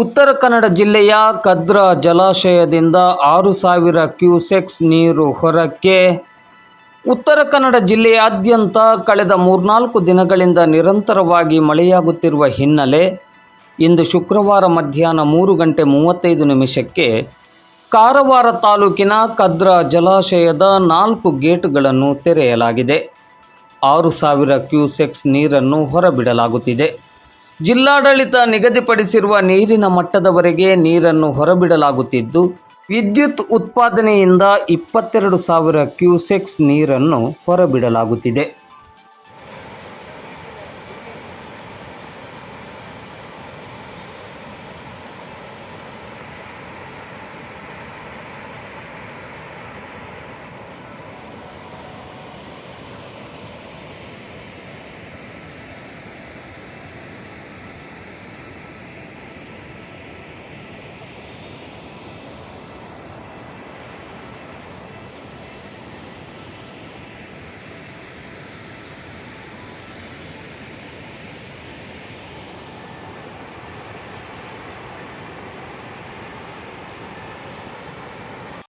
ಉತ್ತರ ಕನ್ನಡ ಜಿಲ್ಲೆಯ ಕದ್ರ ಜಲಾಶಯದಿಂದ ಆರು ಸಾವಿರ ಕ್ಯೂಸೆಕ್ಸ್ ನೀರು ಹೊರಕ್ಕೆ. ಉತ್ತರ ಕನ್ನಡ ಜಿಲ್ಲೆಯಾದ್ಯಂತ ಕಳೆದ ಮೂರ್ನಾಲ್ಕು ದಿನಗಳಿಂದ ನಿರಂತರವಾಗಿ ಮಳೆಯಾಗುತ್ತಿರುವ ಹಿನ್ನೆಲೆ ಇಂದು ಶುಕ್ರವಾರ ಮಧ್ಯಾಹ್ನ ಮೂರು ಗಂಟೆ ಮೂವತ್ತೈದು ನಿಮಿಷಕ್ಕೆ ಕಾರವಾರ ತಾಲೂಕಿನ ಕದ್ರ ಜಲಾಶಯದ ನಾಲ್ಕು ಗೇಟ್ಗಳನ್ನು ತೆರೆಯಲಾಗಿದೆ. ಆರು ಸಾವಿರ ಕ್ಯೂಸೆಕ್ಸ್ ನೀರನ್ನು ಹೊರಬಿಡಲಾಗುತ್ತಿದೆ. ಜಿಲ್ಲಾಡಳಿತ ನಿಗದಿಪಡಿಸಿರುವ ನೀರಿನ ಮಟ್ಟದವರೆಗೆ ನೀರನ್ನು ಹೊರಬಿಡಲಾಗುತ್ತಿದ್ದು ವಿದ್ಯುತ್ ಉತ್ಪಾದನೆಯಿಂದ ಇಪ್ಪತ್ತೆರಡು ಸಾವಿರ ಕ್ಯೂಸೆಕ್ಸ್ ನೀರನ್ನು ಹೊರಬಿಡಲಾಗುತ್ತಿದೆ.